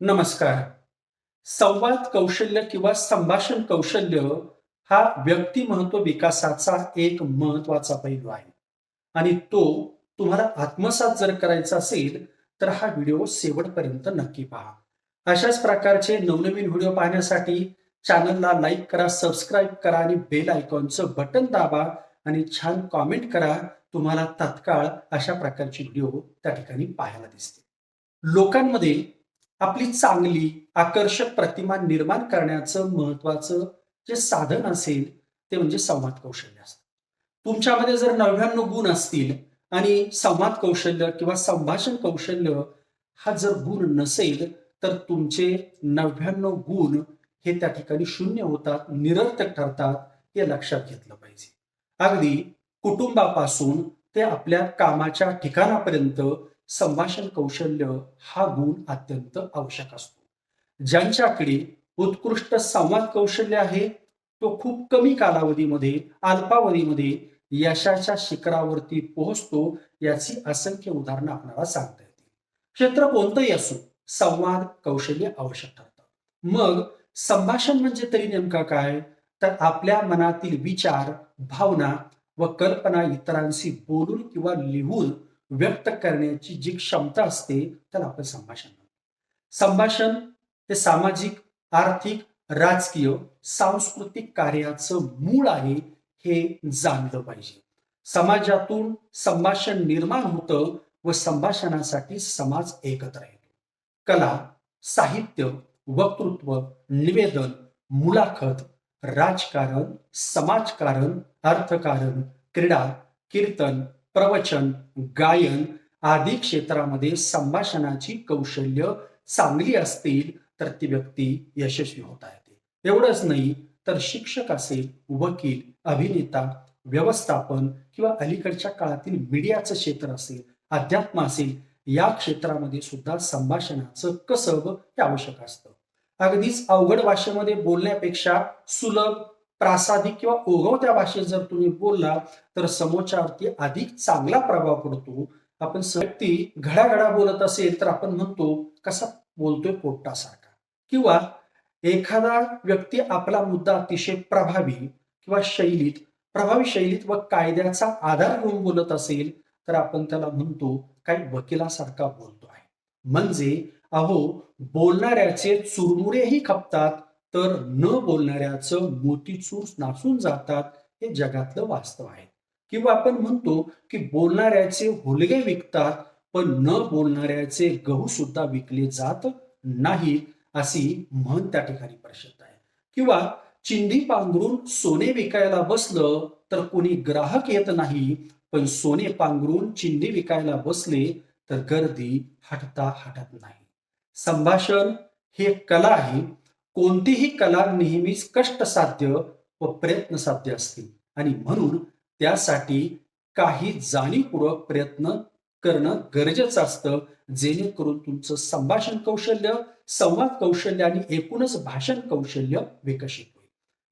नमस्कार. संवाद कौशल्य किंवा संभाषण कौशल्य हा व्यक्तिमत्व विकासाचा एक महत्त्वाचा पैलू आहे. आणि तो तुम्हाला आत्मसात जर करायचा असेल तर हा व्हिडिओ शेवटपर्यंत नक्की पहा. अशाच प्रकारचे नवनवीन व्हिडिओ पाहण्यासाठी चॅनलला लाईक करा सबस्क्राईब करा आणि बेल आयकॉनचं बटन दाबा आणि छान कॉमेंट करा. तुम्हाला तात्काळ अशा प्रकारची व्हिडिओ त्या ठिकाणी पाहायला दिसते लोकांमध्ये आपली चांगली आकर्षक प्रतिमा निर्माण करण्याचं महत्वाचं जे साधन असेल ते म्हणजे संवाद कौशल्य असतं. तुमच्यामध्ये जर नव्याण्णव गुण असतील आणि संवाद कौशल्य किंवा संभाषण कौशल्य हा जर गुण नसेल तर तुमचे नव्याण्णव गुण हे त्या ठिकाणी शून्य होतात निरर्थक ठरतात हे लक्षात घेतलं पाहिजे. अगदी कुटुंबापासून ते आपल्या कामाच्या ठिकाणापर्यंत संभाषण कौशल्य हा गुण अत्यंत आवश्यक असतो. ज्यांच्याकडे उत्कृष्ट संवाद कौशल्य आहे तो खूप कमी कालावधीमध्ये अल्पावधीमध्ये यशाच्या शिखरावरती पोहोचतो याची असंख्य उदाहरणं आपल्याला सांगता येतील. क्षेत्र कोणतंही असो संवाद कौशल्य आवश्यक ठरतं. मग संभाषण म्हणजे तरी नेमका काय? तर आपल्या मनातील विचार भावना व कल्पना इतरांशी बोलून किंवा लिहून व्यक्त करण्याची जी क्षमता असते त्याला आपण संभाषण संभाषण हे सामाजिक आर्थिक राजकीय सांस्कृतिक कार्याचं मूळ आहे हे जाणलं पाहिजे. समाजातून संभाषण निर्माण होतं व संभाषणासाठी समाज एकत्र येतो. कला साहित्य वक्तृत्व निवेदन मुलाखत राजकारण समाजकारण अर्थकारण क्रीडा कीर्तन प्रवचन गायन आदी क्षेत्रामध्ये संभाषणाची कौशल्य चांगली असतील तर ती व्यक्ती यशस्वी होता येते. एवढंच नाही तर शिक्षक असेल वकील अभिनेता व्यवस्थापन किंवा अलीकडच्या काळातील मीडियाचं क्षेत्र असेल अध्यात्म असेल या क्षेत्रामध्ये सुद्धा संभाषणाचं कसब हे आवश्यक असतं. अगदीच अवघड भाषेमध्ये बोलण्यापेक्षा सुलभ प्रासादिक किंवा ओघवत्या भाषेत जर तुम्ही बोलला तर समोरच्यावरती अधिक चांगला प्रभाव पडतो. आपण व्यक्ती घडाघडा बोलत असेल तर आपण म्हणतो कसा बोलतोय पोट्टासारखा? किंवा एखादा व्यक्ती आपला मुद्दा अतिशय प्रभावी किंवा शैलीत प्रभावी शैलीत व कायद्याचा आधार घेऊन बोलत असेल तर आपण त्याला म्हणतो काही वकिलासारखा बोलतो आहे म्हणजे अहो बोलणाऱ्याचे चुरमुरेही खपतात तर न बोलणाऱ्याचं मोतीचूर नासून जातात हे जगातलं वास्तव आहे. किंवा आपण म्हणतो की बोलणाऱ्याचे हुलगे विकतात पण न बोलणाऱ्याचे गहू सुद्धा विकले जात नाही अशी म्हण त्या ठिकाणी प्रसिद्ध आहे. किंवा चिंधी पांघरून सोने विकायला बसलं तर कोणी ग्राहक येत नाही पण सोने पांघरून चिंधी विकायला बसले तर गर्दी हटता हटत नाही. संभाषण हे एक कला आहे कोणतीही कला नेहमीच कष्टसाध्य व प्रयत्नसाध्य असते. आणि म्हणून त्यासाठी काही जाणीवपूर्वक प्रयत्न करणं गरजेचं असतं जेणेकरून तुमचं संभाषण कौशल्य संवाद कौशल्य आणि एकूणच भाषण कौशल्य विकसित होईल.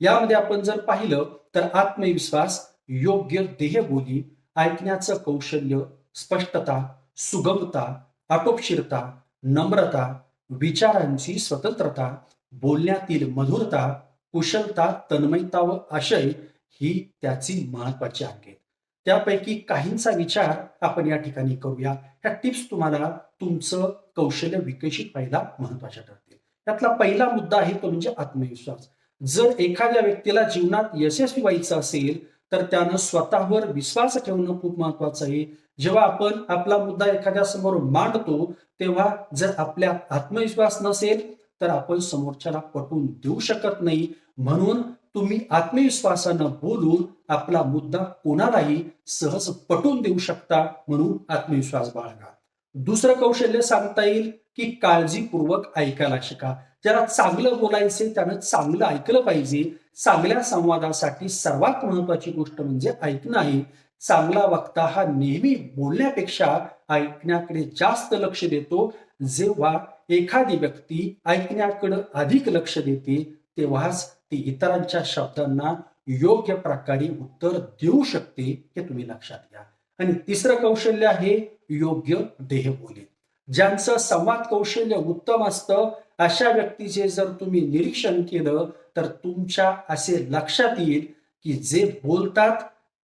यामध्ये आपण जर पाहिलं तर आत्मविश्वास योग्य देहबोली ऐकण्याचं कौशल्य स्पष्टता सुगमता आटोपशीरता नम्रता विचारांची स्वतंत्रता बोलण्यातील मधुरता कुशलता तन्मयता व आशय ही त्याची महत्वाची अंगे आहेत. त्यापैकी काहींचा विचार आपण या ठिकाणी करूया. ह्या टिप्स तुम्हाला तुमचं कौशल्य विकसित व्हायला महत्त्वाच्या ठरतील. त्यातला पहिला मुद्दा आहे तो म्हणजे आत्मविश्वास. जर एखाद्या व्यक्तीला जीवनात यशस्वी व्हायचं असेल तर त्यानं स्वतःवर विश्वास ठेवणं खूप महत्वाचं आहे. जेव्हा आपण आपला मुद्दा एखाद्या समोर मांडतो तेव्हा जर आपल्यात आत्मविश्वास नसेल तर आपण समोरच्याला पटवून देऊ शकत नाही. म्हणून तुम्ही आत्मविश्वासानं बोलून आपला मुद्दा कोणालाही सहज पटवून देऊ शकता म्हणून आत्मविश्वास बाळगा. दुसरं कौशल्य सांगता येईल की काळजीपूर्वक ऐकायला शिका. ज्याला चांगलं बोलायचे त्यानं चांगलं ऐकलं पाहिजे. चांगल्या संवादासाठी सर्वात महत्वाची गोष्ट म्हणजे ऐकणं आहे. चांगला वक्ता हा नेहमी बोलण्यापेक्षा ऐकण्याकडे जास्त लक्ष देतो. जेव्हा एखादी व्यक्ती ऐकण्याकडे अधिक लक्ष देते तेव्हाच ती इतरांच्या शब्दांना योग्य प्रकारे उत्तर देऊ शकते हे तुम्ही लक्षात घ्या. आणि तिसरं कौशल्य आहे योग्य देहबोली ज्यांचं संवाद कौशल्य उत्तम असतं अशा व्यक्तीचे जर तुम्ही निरीक्षण केलं तर तुमच्या असे लक्षात येईल की जे बोलतात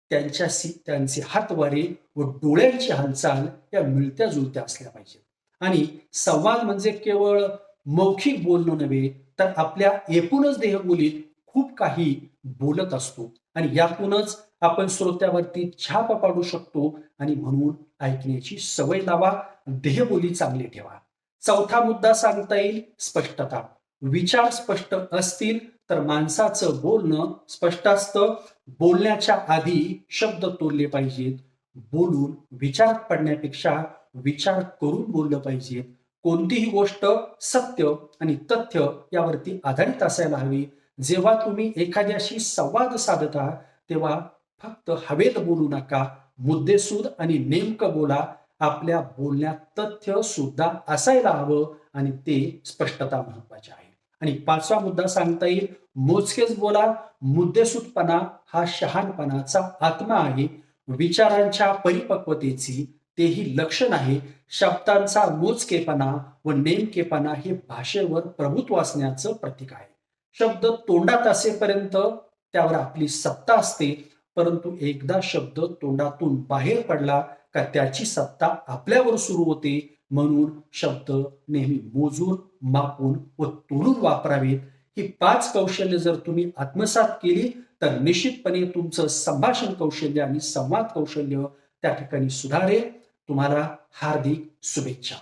त्यांच्याशी त्यांचे हातवारे व डोळ्यांची हालचाल या मिळत्या जुळत्या असल्या पाहिजेत. आणि संवाद म्हणजे केवळ मौखिक बोलणं नव्हे तर आपल्या एकूणच देहबोलीत खूप काही बोलत असतो. आणि यातूनच आपण श्रोत्यावरती छाप पाडू शकतो आणि म्हणून ऐकण्याची सवय लावा देहबोली चांगली ठेवा. चौथा मुद्दा सांगता येईल स्पष्टता. विचार स्पष्ट असतील तर माणसाचं बोलणं स्पष्ट असतं. बोलण्याच्या आधी शब्द तोडले पाहिजेत. बोलून विचार पडण्यापेक्षा विचार करून बोललं पाहिजे. कोणतीही गोष्ट सत्य आणि तथ्य यावरती आधारित असायला हवी. जेव्हा तुम्ही एखाद्याशी संवाद साधता तेव्हा फक्त हवेत बोलू नका. मुद्देसूद आणि नेमकं बोला. आपल्या बोलण्यात तथ्य सुद्धा असायला हवं आणि ते स्पष्टता महत्वाची आहे. आणि पाचवा मुद्दा सांगता येईल मोजकेच बोला. मुद्देसूदपणा हा शहाणपणाचा आत्मा आहे. विचारांच्या परिपक्वतेची तेही लक्षण आहे. शब्दांचा मोजकेपणा व नेमकेपणा हे भाषेवर प्रभुत्व असण्याचं प्रतीक आहे. शब्द तोंडात असेपर्यंत त्यावर आपली सत्ता असते परंतु एकदा शब्द तोंडातून बाहेर पडला का त्याची सत्ता आपल्यावर सुरू होते म्हणून शब्द नेहमी मोजून मापून व तोडून वापरावेत. ही पाच कौशल्य जर तुम्ही आत्मसात केली तर निश्चितपणे तुमचं संभाषण कौशल्य आणि संवाद कौशल्य त्या ठिकाणी सुधारेल. तुम्हाला हार्दिक शुभेच्छा.